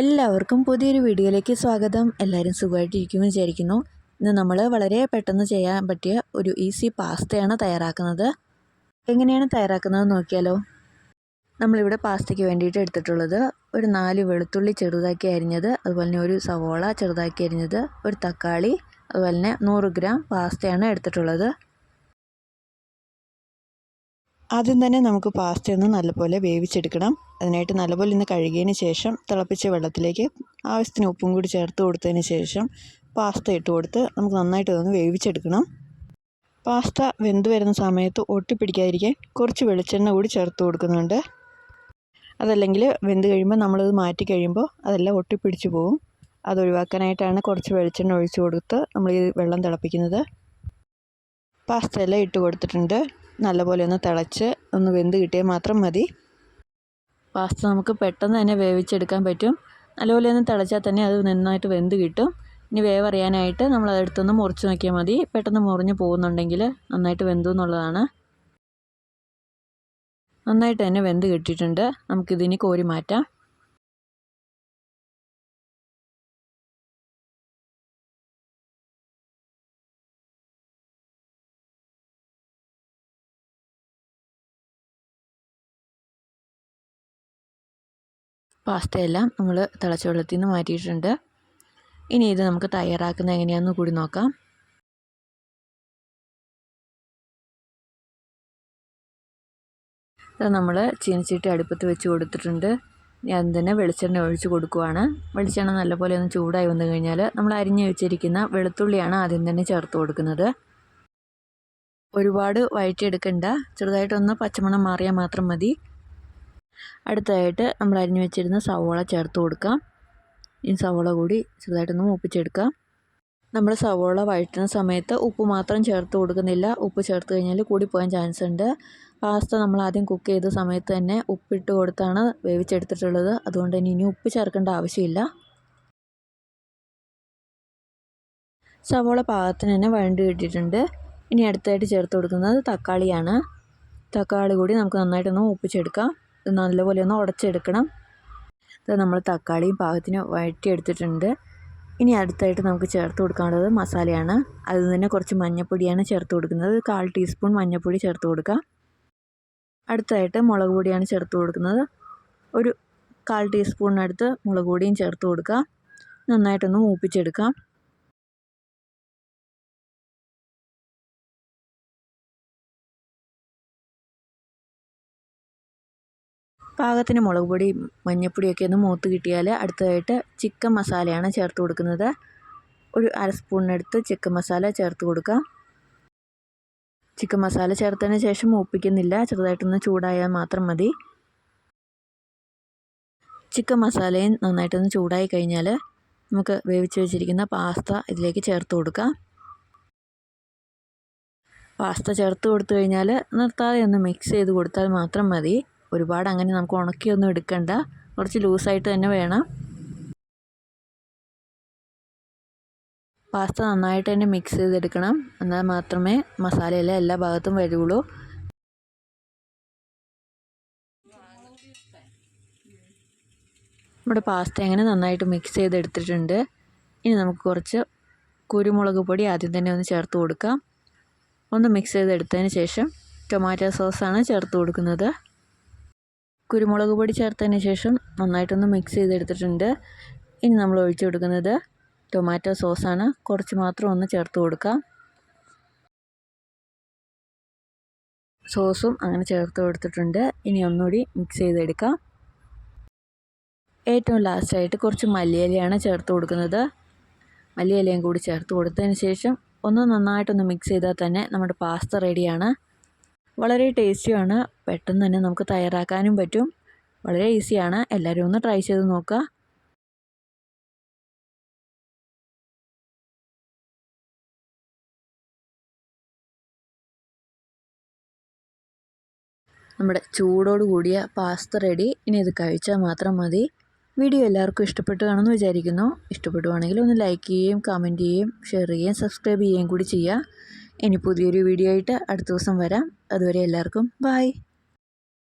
എല്ലാവർക്കും പുതിയൊരു വീഡിയോയിലേക്ക് സ്വാഗതം. എല്ലാവരും സുഖമായിട്ടിരിക്കുമെന്ന് വിചാരിക്കുന്നു. ഇന്ന് നമ്മൾ വളരെ പെട്ടെന്ന് ചെയ്യാൻ പറ്റിയ ഒരു ഈസി പാസ്തയാണ് തയ്യാറാക്കുന്നത്. എങ്ങനെയാണ് തയ്യാറാക്കുന്നത് നോക്കിയാലോ? നമ്മളിവിടെ പാസ്തയ്ക്ക് വേണ്ടിയിട്ട് എടുത്തിട്ടുള്ളത് ഒരു നാല് വെളുത്തുള്ളി ചെറുതാക്കി അരിഞ്ഞത് അതുപോലെ തന്നെ ഒരു സവോള ചെറുതാക്കി അരിഞ്ഞത് ഒരു തക്കാളി അതുപോലെ തന്നെ നൂറ് ഗ്രാം പാസ്തയാണ് എടുത്തിട്ടുള്ളത്. ആദ്യം തന്നെ നമുക്ക് പാസ്ത ഒന്ന് നല്ലപോലെ വേവിച്ചെടുക്കണം. അതിനായിട്ട് നല്ലപോലെ ഇന്ന് കഴുകിയതിന് ശേഷം തിളപ്പിച്ച വെള്ളത്തിലേക്ക് ആവശ്യത്തിന് ഉപ്പും കൂടി ചേർത്ത് കൊടുത്തതിന് ശേഷം പാസ്ത ഇട്ട് കൊടുത്ത് നമുക്ക് നന്നായിട്ട് ഇതൊന്ന് വേവിച്ചെടുക്കണം. പാസ്ത വെന്ത് വരുന്ന സമയത്ത് ഒട്ടിപ്പിടിക്കാതിരിക്കാൻ കുറച്ച് വെളിച്ചെണ്ണ കൂടി ചേർത്ത് കൊടുക്കുന്നുണ്ട്. അതല്ലെങ്കിൽ വെന്ത് കഴിയുമ്പോൾ നമ്മളത് മാറ്റി കഴിയുമ്പോൾ അതെല്ലാം ഒട്ടിപ്പിടിച്ച് പോകും. അതൊഴിവാക്കാനായിട്ടാണ് കുറച്ച് വെളിച്ചെണ്ണ ഒഴിച്ച് കൊടുത്ത് നമ്മൾ ഈ വെള്ളം തിളപ്പിക്കുന്നത്. പാസ്ത എല്ലാം ഇട്ട് കൊടുത്തിട്ടുണ്ട്. നല്ലപോലെ ഒന്ന് തിളച്ച് ഒന്ന് വെന്ത് കിട്ടിയാൽ മാത്രം മതി. പാസ്ത നമുക്ക് പെട്ടെന്ന് തന്നെ വേവിച്ചെടുക്കാൻ പറ്റും. നല്ലപോലെ ഒന്ന് തിളച്ചാൽ തന്നെ അത് നന്നായിട്ട് വെന്ത് കിട്ടും. ഇനി വേവറിയാനായിട്ട് നമ്മൾ അതെടുത്തൊന്ന് മുറിച്ച് നോക്കിയാൽ മതി. പെട്ടെന്ന് മുറിഞ്ഞ് പോകുന്നുണ്ടെങ്കിൽ നന്നായിട്ട് വെന്തു എന്നുള്ളതാണ്. നന്നായിട്ട് തന്നെ വെന്ത് കിട്ടിയിട്ടുണ്ട്. നമുക്കിതിനി കോരി മാറ്റാം. പാസ്തയെല്ലാം നമ്മൾ തിളച്ച വെള്ളത്തിൽ നിന്ന് മാറ്റിയിട്ടുണ്ട്. ഇനി ഇത് നമുക്ക് തയ്യാറാക്കുന്നത് എങ്ങനെയാണെന്ന് കൂടി നോക്കാം. നമ്മൾ ചീനച്ചീട്ടി അടുപ്പത്ത് വെച്ച് കൊടുത്തിട്ടുണ്ട്. ഞാൻ തന്നെ വെളിച്ചെണ്ണ ഒഴിച്ച് കൊടുക്കുവാണ്. വെളിച്ചെണ്ണ നല്ലപോലെ ഒന്ന് ചൂടായി വന്നു കഴിഞ്ഞാൽ നമ്മൾ അരിഞ്ഞു വെച്ചിരിക്കുന്ന വെളുത്തുള്ളിയാണ് ആദ്യം തന്നെ ചേർത്ത് കൊടുക്കുന്നത്. ഒരുപാട് വഴറ്റിയെടുക്കണ്ട. ചെറുതായിട്ടൊന്ന് പച്ചമണം മാറിയാൽ മാത്രം മതി. അടുത്തതായിട്ട് നമ്മൾ അരിഞ്ഞു വെച്ചിരുന്ന സവോള ചേർത്ത് കൊടുക്കാം. ഈ സവോള കൂടി ചെറുതായിട്ടൊന്ന് മൂപ്പിച്ചെടുക്കാം. നമ്മൾ സവോള വഴറ്റുന്ന സമയത്ത് ഉപ്പ് മാത്രം ചേർത്ത് കൊടുക്കുന്നില്ല. ഉപ്പ് ചേർത്ത് കഴിഞ്ഞാൽ കൂടിപ്പോകാൻ ചാൻസ് ഉണ്ട്. പാസ്ത നമ്മൾ ആദ്യം കുക്ക് ചെയ്ത സമയത്ത് തന്നെ ഉപ്പിട്ട് കൊടുത്താണ് വേവിച്ചെടുത്തിട്ടുള്ളത്. അതുകൊണ്ട് തന്നെ ഇനി ഉപ്പ് ചേർക്കേണ്ട ആവശ്യമില്ല. സവോള പാകത്തിന് തന്നെ വഴണ്ട് കിട്ടിയിട്ടുണ്ട് ഇനി അടുത്തായിട്ട് ചേർത്ത് കൊടുക്കുന്നത് തക്കാളിയാണ്. തക്കാളി കൂടി നമുക്ക് നന്നായിട്ടൊന്ന് ഉപ്പിച്ചെടുക്കാം ഇത് നല്ലപോലെ ഒന്ന് ഉടച്ചെടുക്കണം. ഇത് നമ്മൾ തക്കാളിയും പാകത്തിന് വഴറ്റിയെടുത്തിട്ടുണ്ട്. ഇനി അടുത്തായിട്ട് നമുക്ക് ചേർത്ത് കൊടുക്കാനുള്ളത് മസാലയാണ്. അതിൽ തന്നെ കുറച്ച് മഞ്ഞൾപ്പൊടിയാണ് ചേർത്ത് കൊടുക്കുന്നത്. കാൽ ടീസ്പൂൺ മഞ്ഞൾപ്പൊടി ചേർത്ത് കൊടുക്കുക അടുത്തായിട്ട് മുളക് പൊടിയാണ് ചേർത്ത് കൊടുക്കുന്നത്. ഒരു കാൽ ടീസ്പൂണിനടുത്ത് മുളക് പൊടിയും ചേർത്ത് കൊടുക്കുക നന്നായിട്ടൊന്ന് മൂപ്പിച്ചെടുക്കാം. പാകത്തിന് മുളക് പൊടി മഞ്ഞൾപ്പൊടിയൊക്കെ ഒന്ന് മൂത്ത് കിട്ടിയാൽ അടുത്തതായിട്ട് ചിക്കൻ മസാലയാണ് ചേർത്ത് കൊടുക്കുന്നത്. ഒരു അര സ്പൂണിനടുത്ത് ചിക്കൻ മസാല ചേർത്ത് കൊടുക്കാം. ചിക്കൻ മസാല ചേർത്തതിന് ശേഷം മൂപ്പിക്കുന്നില്ല. ചെറുതായിട്ടൊന്ന് ചൂടായാൽ മാത്രം മതി. ചിക്കൻ മസാലയും നന്നായിട്ടൊന്ന് ചൂടായി കഴിഞ്ഞാൽ നമുക്ക് വേവിച്ച് വെച്ചിരിക്കുന്ന പാസ്ത ഇതിലേക്ക് ചേർത്ത് കൊടുക്കാം. പാസ്ത ചേർത്ത് കൊടുത്തു കഴിഞ്ഞാൽ നിർത്താതെ ഒന്ന് മിക്സ് ചെയ്ത് കൊടുത്താൽ മാത്രം മതി. ഒരുപാട് അങ്ങനെ നമുക്ക് ഉണക്കിയൊന്നും എടുക്കണ്ട. കുറച്ച് ലൂസായിട്ട് തന്നെ വേണം. പാസ്ത നന്നായിട്ട് തന്നെ മിക്സ് ചെയ്തെടുക്കണം. എന്നാൽ മാത്രമേ മസാലയെല്ലാം എല്ലാ ഭാഗത്തും വരുള്ളൂ. നമ്മുടെ പാസ്ത അങ്ങനെ നന്നായിട്ട് മിക്സ് ചെയ്തെടുത്തിട്ടുണ്ട്. ഇനി നമുക്ക് കുറച്ച് കുരുമുളക് പൊടി ആദ്യം തന്നെ ഒന്ന് ചേർത്ത് കൊടുക്കാം. ഒന്ന് മിക്സ് ചെയ്തെടുത്തതിന് ശേഷം ടൊമാറ്റോ സോസാണ് ചേർത്ത് കൊടുക്കുന്നത്. കുരുമുളക് പൊടി ചേർത്തതിന് ശേഷം നന്നായിട്ടൊന്ന് മിക്സ് ചെയ്തെടുത്തിട്ടുണ്ട്. ഇനി നമ്മൾ ഒഴിച്ചു കൊടുക്കുന്നത് ടൊമാറ്റോ സോസാണ് കുറച്ച് മാത്രം ഒന്ന് ചേർത്ത് കൊടുക്കാം. സോസും അങ്ങനെ ചേർത്ത് കൊടുത്തിട്ടുണ്ട്. ഇനി ഒന്നുകൂടി മിക്സ് ചെയ്തെടുക്കാം. ഏറ്റവും ലാസ്റ്റായിട്ട് കുറച്ച് മല്ലിയിലയാണ് ചേർത്ത് കൊടുക്കുന്നത്. മല്ലിയിലയും കൂടി ചേർത്ത് കൊടുത്തതിന് ശേഷം ഒന്ന് നന്നായിട്ടൊന്ന് മിക്സ് ചെയ്താൽ തന്നെ നമ്മുടെ പാസ്ത റെഡിയാണ് വളരെ ടേസ്റ്റിയാണ് പെട്ടെന്ന് തന്നെ നമുക്ക് തയ്യാറാക്കാനും പറ്റും. വളരെ ഈസിയാണ്. എല്ലാവരും ഒന്ന് ട്രൈ ചെയ്ത് നോക്കുക. നമ്മുടെ ചൂടോട് കൂടിയ പാസ്ത റെഡി ഇനി ഇത് കഴിച്ചാൽ മാത്രം മതി. വീഡിയോ എല്ലാവർക്കും ഇഷ്ടപ്പെട്ടു കാണുമെന്ന് വിചാരിക്കുന്നു. ഇഷ്ടപ്പെടുവാണെങ്കിൽ ഒന്ന് ലൈക്ക് ചെയ്യുകയും കമന്റ് ചെയ്യുകയും ഷെയർ ചെയ്യുകയും സബ്സ്ക്രൈബ് ചെയ്യുകയും കൂടി ചെയ്യുക. ഇനി പുതിയൊരു വീഡിയോ ആയിട്ട് അടുത്ത ദിവസം വരാം. അതുവരെ എല്ലാവർക്കും ബായ്